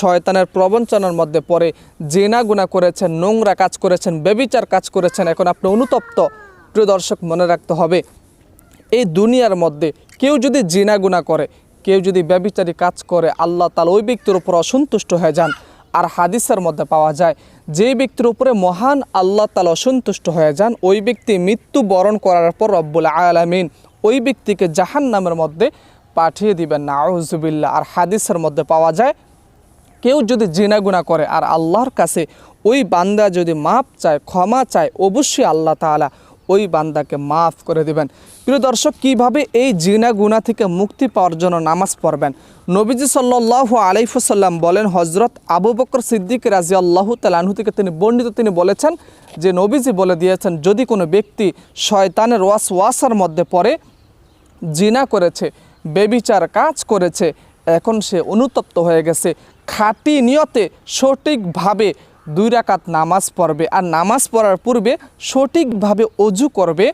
শয়তানের প্রবঞ্চনার মধ্যে পড়ে, জেনা গুণা করেছেন, নোংরা কাজ করেছেন বেবিচার কাজ করেছেন। এখন আপনি অনুতপ্ত। প্রিয় দর্শক, মনে রাখতে হবে, এই দুনিয়ার মধ্যে কেউ যদি জিনা গুণা করে, কেউ যদি ব্যবিচারী কাজ করে, আল্লাহ তাল ওই ব্যক্তির উপর অসন্তুষ্ট হয়ে যান। আর হাদিসের মধ্যে পাওয়া যায়, যেই ব্যক্তির উপরে মহান আল্লাহ তাল অসন্তুষ্ট হয়ে যান, ওই ব্যক্তি মৃত্যু বরণ করার পর রব্বুল আলামিন ওই ব্যক্তিকে জাহান নামের মধ্যে পাঠিয়ে দিবেন। না আউজুবিল্লা আর হাদিসের মধ্যে পাওয়া যায় কেউ যদি জিনাগুনা করে আর আল্লাহর কাছে ওই বান্দা যদি মাপ চায়, ক্ষমা চায়, অবশ্যই আল্লাহ তাআলা ওই বান্দাকে মাফ করে দিবেন। প্রিয় দর্শক, কীভাবে এই জিনা গুনা থেকে মুক্তি পাওয়ার জন্য নামাজ পড়বেন? নবীজি সাল্লাহ আলাইফুসাল্লাম বলেন হজরত আবু বকর সিদ্দিক রাজি আল্লাহ তালাহু থেকে তিনি বর্ণিত, তিনি বলেছেন যে, নবীজি বলে দিয়েছেন, যদি কোনো ব্যক্তি শয়তানের ওয়াস ওয়াসার মধ্যে পড়ে, জিনা করেছে, বেবিচার কাজ করেছে, এখন সে অনুতপ্ত হয়ে গেছে। খাঁটি নিয়তে সঠিকভাবে দুই রাকাত নামাজ পড়বে। আর নামাজ পড়ার পূর্বে সঠিকভাবে অজু করবে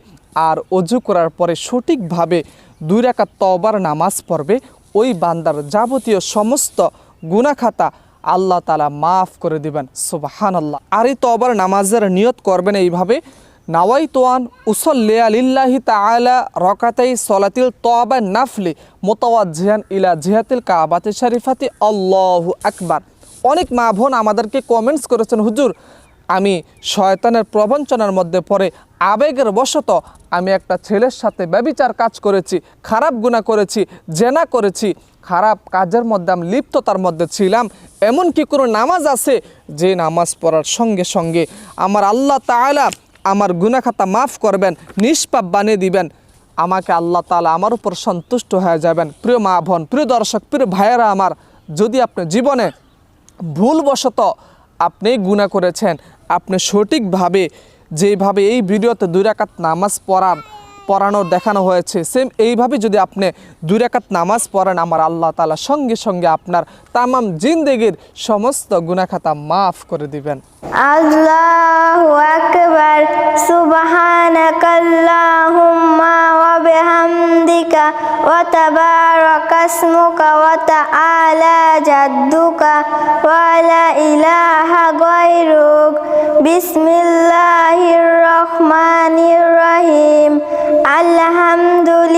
আর অজু করার পরে সঠিকভাবে দুই রাকাত তবার নামাজ পড়বে। ওই বান্দার যাবতীয় সমস্ত গুণাখাতা আল্লাহ তালা মাফ করে দিবেন। সুবাহান আল্লাহ আর এই তবার নামাজের নিয়ত করবেন এইভাবে নাওয়াই তোয়ান উসল্লে আলিল্লাহি তাআলা রকাতাই সলাতিল তবা নাফলি মোতাওয়াজ্জিহান ইলা জিহাতিল কাবাতে শরীফাতি। আল্লাহু আকবার। অনেক মা বোন আমাদেরকে কমেন্টস করেছেন, হুজুর, আমি শয়তানের প্রবঞ্চনার মধ্যে পড়ে আবেগের বশত আমি একটা ছেলের সাথে ব্যবিচার কাজ করেছি, খারাপ গুণা করেছি, জেনা করেছি, খারাপ কাজের মধ্যে আমি লিপ্ততার মধ্যে ছিলাম এমন কি কোনো নামাজ আছে যে নামাজ পড়ার সঙ্গে সঙ্গে আমার আল্লাহ তাআলা আমার গুনাখাতা মাফ করবেন, নিষ্পাপ বানিয়ে দিবেন। আমাকে আল্লাহ তালা আমার উপর সন্তুষ্ট হয়ে যাবেন। প্রিয় মা বোন, প্রিয় দর্শক, প্রিয় ভাইয়েরা আমার, যদি আপনি জীবনে ভুলবশত আপনি গুণা করেছেন, আপনি সঠিকভাবে যেভাবে এই ভিডিওতে দুই রাকাত নামাজ পড়ান পড়ানোর, দেখানো হয়েছে। সেম এইভাবে যদি আপনি দুই নামাজ পড়েন, আমার আল্লাহ তালা সঙ্গে সঙ্গে আপনার তামাম জিন্দেগির সমস্ত গুণাখাতা মাফ করে দিবেন। আল্লাহ আকবার ওয়া ওয়া اسمك وتعالى جدك ولا إله غيرك. بسم الله الرحمن الرحيم. الحمد لله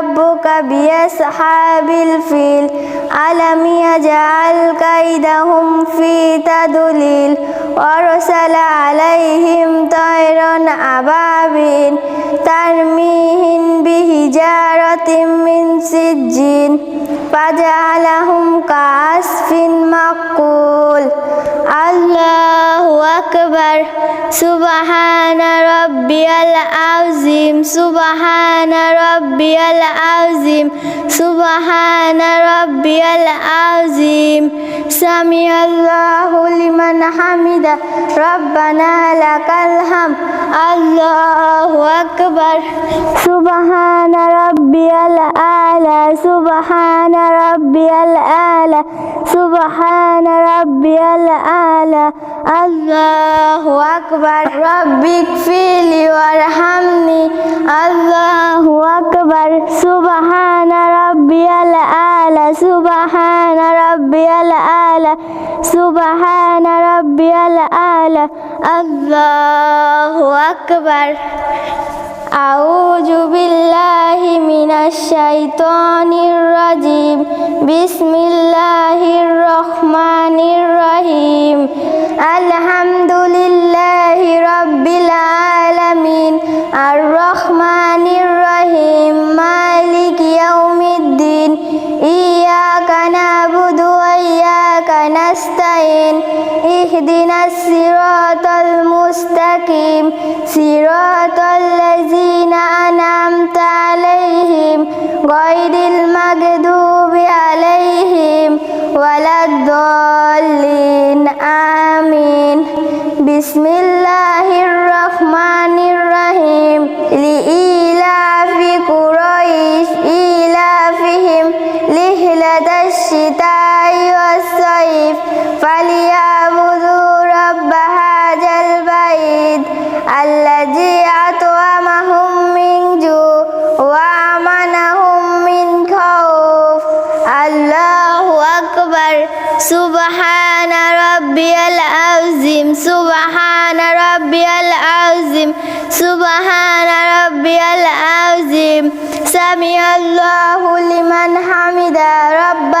ফিল আলাম ইয়াজআল কাইদাহুম ফি তাদলিল ওয়ারসালা আলাইহিম তায়রান আবাবিন তারমিহিম বিহিজারাতিম মিন সিজ্জিন ফাজআলাহুম কাসফিন মাকুল আল্লাহু আকবার। সুবহান রাব্বিয়াল আযীম সুবহান রাব্বিয়াল আযীম সুবহান রাব্বিয়াল سمع الله لمن حمد. ربنا لك الحمد. الله أكبر. سبحان ربي الأعلى. سبحان ربي الأعلى. سبحان ربي الأعلى. الله أكبر. ربي اغفر لي وارحمني. الله أكبر. سبحان ربي الأعلى. سبحان ربي الأعلى. الأعلى سبحان ربي الأعلى الله أكبر. أعوذ بالله من الشيطان الرجيم. بسم غير المغضوب عليهم ولا الضالين آمين. بسم الله الرحمن الرحيم. لإيلاف قريش إيلافهم لهلة الشتاء. ربي العظيم. سبحان ربي العظيم. سبحان ربي العظيم. سمع الله لمن حمد ربنا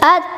at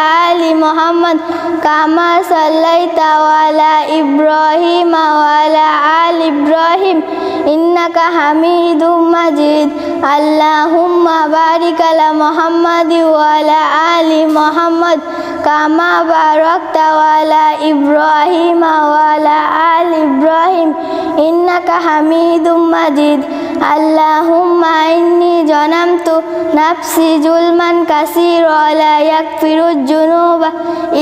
آل محمد كما صليت وعلى إبراهيم وعلى آل إبراهيم إنك حميد مجيد. اللهم بارك على محمد وعلى آل محمد كما باركت على إبراهيم وعلى آل إبراهيم. إنك حميد مجيد. আল্লাহুম্মা ইন্নি জানামতু নাফসি জুলমান কাসীরা লা ইয়াগফিরু যুনুবা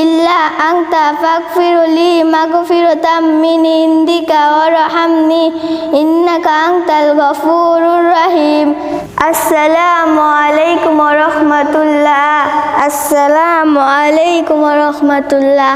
ইল্লা আনতা ফাগফিরলি মাগফিরাতাম মিন ইনদিকা ওয়ারহামনি ইন্নাকা আনতাল গফুরুর রহিম। আসসালামু আলাইকুম ওয়া রাহমাতুল্লাহ। আসসালামু আলাইকুম ওয়া রাহমাতুল্লাহ।